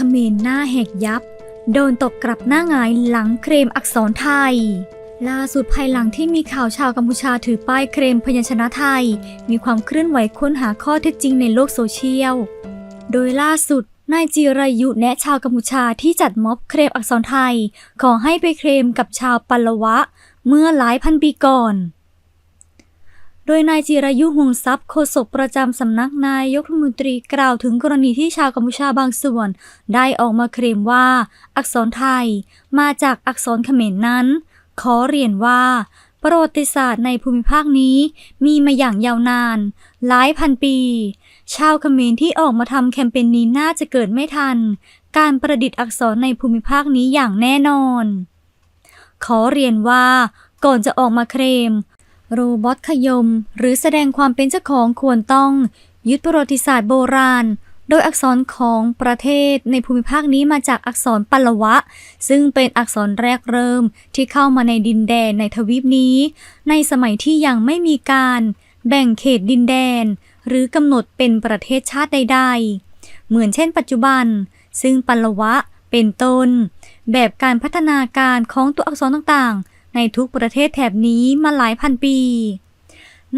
เขมรหน้าแหกยับ โดนตบกลับหน้าหงายหลังเครมอักษรไทย ล่าสุดภายหลังที่มีข่าวชาวกัมพูชาถือป้ายเครมพยัญชนะไทย มีความเคลื่อนไหวค้นหาข้อเท็จจริงในโลกโซเชียล โดยล่าสุดนายจีรายุแนะชาวกัมพูชาที่จัดม็อบเครมอักษรไทย ขอให้ไปเครมกับชาวปัลละวะ เมื่อหลายพันปีก่อน โดยนายจิรายุห่วงทรัพย์โฆษกประจำสำนักนายกรัฐมนตรีกล่าวถึงกรณีที่ชาวกัมพูชาบางส่วน ได้ออกมาเคลมว่า อักษรไทย มาจากอักษรเขมรนั้น ขอเรียนว่า ประวัติศาสตร์ในภูมิภาคนี้มีมาอย่างยาวนาน หลายพันปี ชาวเขมรที่ออกมาทำแคมเปญนี้น่าจะเกิดไม่ทัน การประดิษฐ์อักษรในภูมิภาคนี้อย่างแน่นอน ขอเรียนว่าก่อนจะออกมาเคลม โรบอทขยม หรือแสดงความเป็นเจ้าของควรต้อง ยึดประวัติศาสตร์โบราณ โดยอักษรของประเทศในภูมิภาคนี้มาจากอักษรปัลวะ ซึ่งเป็นอักษรแรกเริ่มที่เข้ามาในดินแดนในทวีปนี้ ในสมัยที่ยังไม่มีการแบ่งเขตดินแดน หรือกำหนดเป็นประเทศชาติใด ๆ เหมือนเช่น ปัจจุบัน ซึ่งปัลวะเป็นต้น แบบการพัฒนาการของตัวอักษรต่างๆ ในทุกประเทศแถบนี้มาหลายพันปี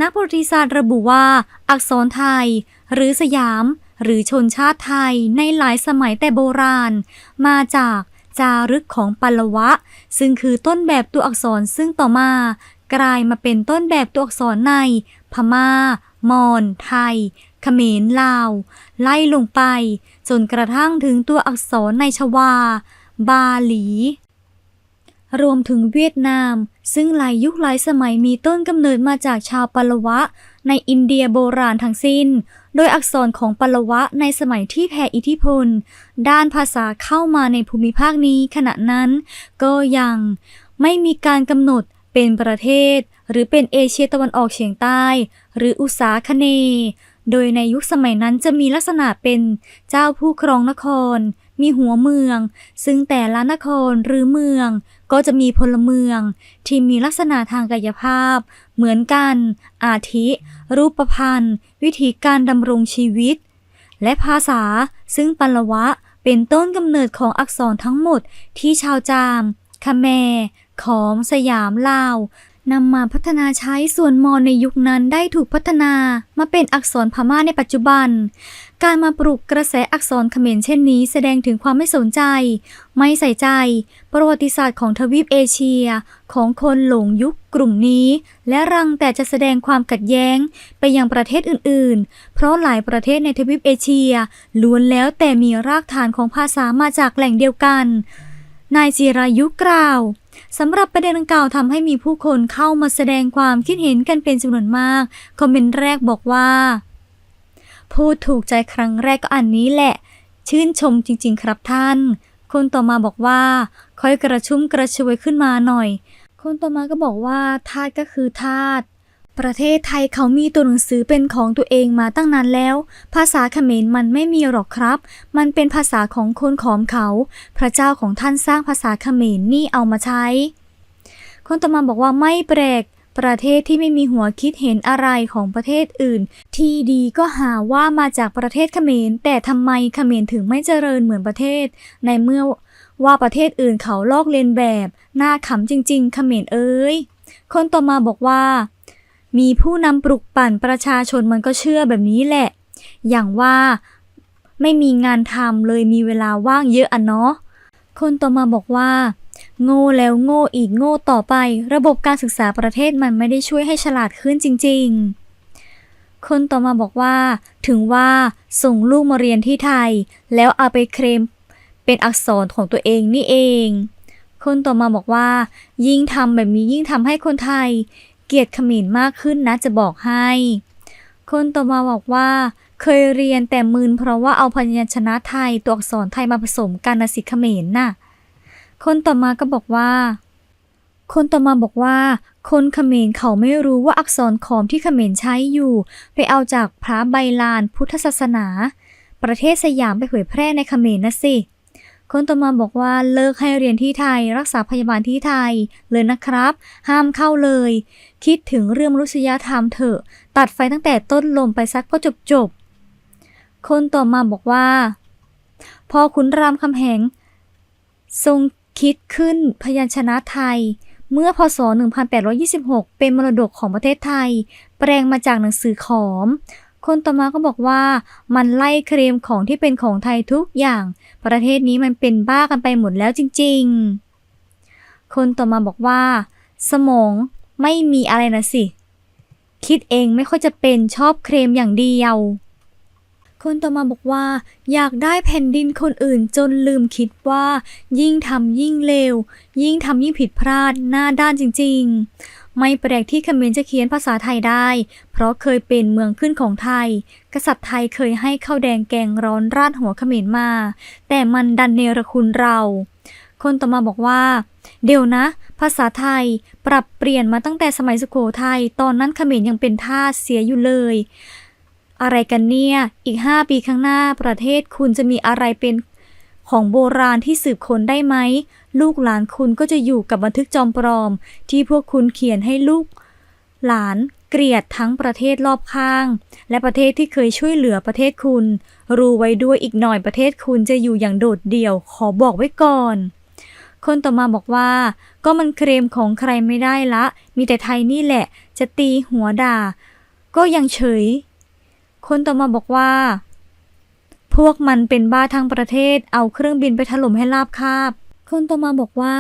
นักประวัติศาสตร์ระบุว่า อักษรไทย หรือสยาม หรือชนชาติไทยในหลายสมัยแต่โบราณ มาจากจารึกของปัลวะ ซึ่งคือต้นแบบตัวอักษรซึ่งต่อมา กลายมาเป็นต้นแบบตัวอักษรใน พม่า มอญไทยเขมรลาว ไล่ลงไป จนกระทั่งถึงตัวอักษรในชวา บาหลี รวมถึงเวียดนาม ซึ่งหลายยุคหลายสมัยมีต้นกำเนิดมาจากชาวปัลวะ ในอินเดียโบราณทั้งสิ้น โดยอักษรของปัลวะในสมัยที่แผ่อิทธิพล ด้านภาษาเข้ามาในภูมิภาคนี้ขณะนั้นก็ยังไม่มีการกำหนดเป็นประเทศ หรือเป็นเอเชียตะวันออกเฉียงใต้ หรืออุษาคเน โดยในยุคสมัยนั้นจะมีลักษณะเป็นเจ้าผู้ครองนคร มีหัวเมือง ซึ่งแต่ละนครหรือเมือง ก็จะมีพลเมือง ที่มีลักษณะทางกายภาพ เหมือนกัน อาทิ รูปพันธ์วิธีการดำรงชีวิต และภาษาซึ่งปัลวะเป็นต้นกำเนิดของอักษรทั้งหมดที่ชาวจามคแมขอม สยาม ลาว นำมาพัฒนาใช้ส่วนมอญในยุคนั้นได้ถูกพัฒนามาเป็นอักษรพม่าในปัจจุบัน การมาปลุกกระแสอักษรเขมรเช่นนี้แสดงถึงความไม่สนใจ ไม่ใส่ใจ ประวัติศาสตร์ของทวีปเอเชีย ของคนหลงยุคกลุ่มนี้ และรังแต่จะแสดงความขัดแย้งไปยังประเทศอื่นๆ เพราะหลายประเทศในทวีปเอเชีย ล้วนแล้วแต่มีรากฐานของภาษามาจากแหล่งเดียวกันนายจิรายุกล่าว สำหรับประเด็นดังกล่าวทำให้มีผู้คนเข้ามาแสดงความคิดเห็นกันเป็นจำนวนมาก คอมเมนต์แรกบอกว่า พูดถูกใจครั้งแรกก็อันนี้แหละ ชื่นชมจริง ๆ ครับท่าน คนต่อมาบอกว่า ค่อยกระชุ่มกระชวยขึ้นมาหน่อย คนต่อมาก็บอกว่าทาสก็คือทาส ประเทศไทยเขามีตัวหนังสือเป็นของตัวเองมาตั้งนานแล้ว ภาษาเขมรมันไม่มีหรอกครับ มันเป็นภาษาของคนขอมเขา พระเจ้าของท่านสร้างภาษาเขมรนี่เอามาใช้ คนต่อมาบอกว่าไม่แปลก ประเทศที่ไม่มีหัวคิดเห็นอะไรของประเทศอื่น ที่ดีก็หาว่ามาจากประเทศเขมร แต่ทำไมเขมรถึงไม่เจริญเหมือนประเทศ ในเมื่อว่าประเทศอื่นเขาลอกเลียนแบบน่าขำจริง ๆ เขมรเอ้ย คนต่อมาบอกว่า มีผู้นำปลุกปั่นประชาชนมันก็เชื่อแบบนี้แหละ อย่างว่าไม่มีงานทำเลยมีเวลาว่างเยอะอะเนาะ คนต่อมาบอกว่า โง่แล้วโง่อีกโง่ต่อไป ระบบการศึกษาประเทศมันไม่ได้ช่วยให้ฉลาดขึ้นจริง ๆ คนต่อมาบอกว่า ถึงว่าส่งลูกมาเรียนที่ไทย แล้วเอาไปเคลมเป็นอักษรของตัวเองนี่เอง คนต่อมาบอกว่า ยิ่งทำแบบนี้ยิ่งทำให้คนไทย เกียดเขมรมากขึ้นนะจะบอกให้ คนต่อมาบอกว่า เคยเรียนแต่มืนเพราะว่าเอาพยัญชนะไทยตัวอักษรไทยมาผสมกันนะสิเขมรน่ะ คนต่อมาก็บอกว่า คนต่อมาบอกว่า คนเขมรเขาไม่รู้ว่าอักษรขอมที่เขมรใช้อยู่ ไปเอาจากพระใบลานพุทธศาสนา ประเทศสยามไปเผยแพร่ในเขมรนะสิ คนต่อมาบอกว่าเลิกให้เรียนที่ไทย รักษาพยาบาลที่ไทยเลยนะครับ ห้ามเข้าเลย คิดถึงเรื่องมนุษยธรรมเถอะ ตัดไฟตั้งแต่ต้นลมไปซักก็จบจบคนต่อมาบอกว่า พอขุนรามคำแหง ทรงคิดขึ้นพยัญชนะไทย เมื่อพศ 1826 เป็นมรดกของประเทศไทย แปลงมาจากหนังสือขอม คนต่อมาก็บอกว่ามันไล่เคลมของที่เป็นของไทยทุกอย่าง ประเทศนี้มันเป็นบ้ากันไปหมดแล้วจริง ๆ คนต่อมาบอกว่า สมองไม่มีอะไรนะสิ คิดเองไม่ค่อยจะเป็นชอบเคลมอย่างเดียว คนต่อมาบอกว่า อยากได้แผ่นดินคนอื่นจนลืมคิดว่า ยิ่งทำยิ่งเลวยิ่งทำยิ่งผิดพลาดหน้าด้านจริง ๆ ไม่แปลกที่เขมรจะเขียนภาษาไทยได้ เพราะเคยเป็นเมืองขึ้นของไทย กษัตริย์ไทยเคยให้ข้าวแดงแกงร้อนราดหัวเขมรมา แต่มันดันเนรคุณเรา คนต่อมาบอกว่า เดี๋ยวนะ ภาษาไทยปรับเปลี่ยนมาตั้งแต่สมัยสุโขทัย ตอนนั้นเขมรยังเป็นทาสเสียอยู่เลยอะไรกันเนี่ย อีก 5 ปีข้างหน้าประเทศคุณจะมีอะไรเป็น ของโบราณที่สืบค้นได้ไหม ลูกหลานคุณก็จะอยู่กับบันทึกจอมปลอม ที่พวกคุณเขียนให้ลูกหลานเกลียดทั้งประเทศรอบข้าง และประเทศที่เคยช่วยเหลือประเทศคุณ รู้ไว้ด้วยอีกหน่อยประเทศคุณจะอยู่อย่างโดดเดี่ยว ขอบอกไว้ก่อน คนต่อมาบอกว่า ก็มันเคลมของใครไม่ได้ละ มีแต่ไทยนี่แหละ จะตีหัวด่า ก็ยังเฉย คนต่อมาบอกว่า พวกมันเป็นบ้าทั้งประเทศเอาเครื่องบินไปถล่มให้ราบคาบ คนต่อมาบอกว่า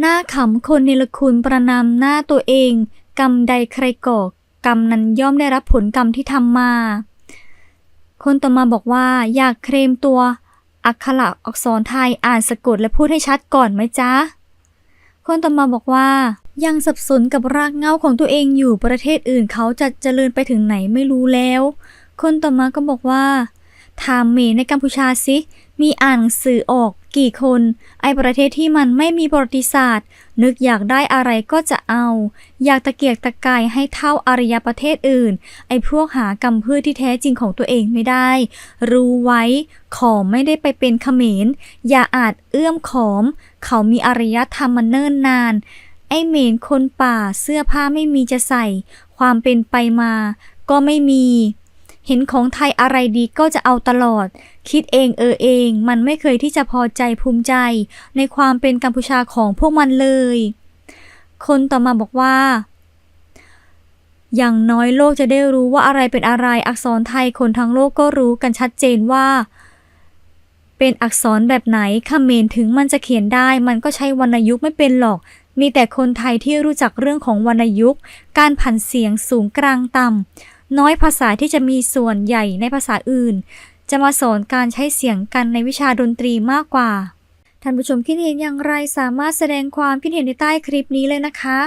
หน้าขำคนเนรคุณประนามหน้าตัวเอง กรรมใดใครก่อกรรมนั้นย่อมได้รับผลกรรมที่ทำมา คนต่อมาบอกว่า อยากเคลมตัว อักขระอักษรไทยอ่านสะกดและพูดให้ชัดก่อนไหมจ๊ะ คนต่อมาบอกว่ายังสับสนกับรากเงาของตัวเองอยู่ประเทศอื่นเขาจะเจริญไปถึงไหนไม่รู้แล้ว คนต่อมาก็บอกว่า ถามเมในกัมพูชาสิมีอ่านหนังสือออกกี่คน ไอประเทศที่มันไม่มีประวัติศาสตร์ นึกอยากได้อะไรก็จะเอา อยากตะเกียกตะกายให้เท่าอารยประเทศอื่น ไอพวกหากำพืชที่แท้จริงของตัวเองไม่ได้ รู้ไว้ ขอไม่ได้ไปเป็นเขมร อย่าอาจเอื้อมขอม เขามีอารยธรรมมาเนิ่นนาน ไอเมนคนป่าเสื้อผ้าไม่มีจะใส่ ความเป็นไปมา ก็ไม่มี เห็นของไทยอะไรดีก็จะเอาตลอด คิดเองเออเอง มันไม่เคยที่จะพอใจภูมิใจ ในความเป็นกัมพูชาของพวกมันเลย คนต่อมาบอกว่า อย่างน้อยโลกจะได้รู้ว่าอะไรเป็นอะไรอักษรไทยคนทั้งโลกก็รู้กันชัดเจนว่า เป็นอักษรแบบไหนคำเมนถึงมันจะเขียนได้ มันก็ใช้วรรณยุกต์ไม่เป็นหรอกมีแต่คนไทยที่รู้จักเรื่องของวรรณยุกต์ การผันเสียงสูงกลางต่ำ น้อยภาษาที่จะมีส่วนใหญ่ในภาษาอื่น จะมาสอนการใช้เสียงกันในวิชาดนตรีมากกว่า ท่านผู้ชมคิดเห็นอย่างไรสามารถแสดงความคิดเห็นในใต้คลิปนี้เลยนะคะ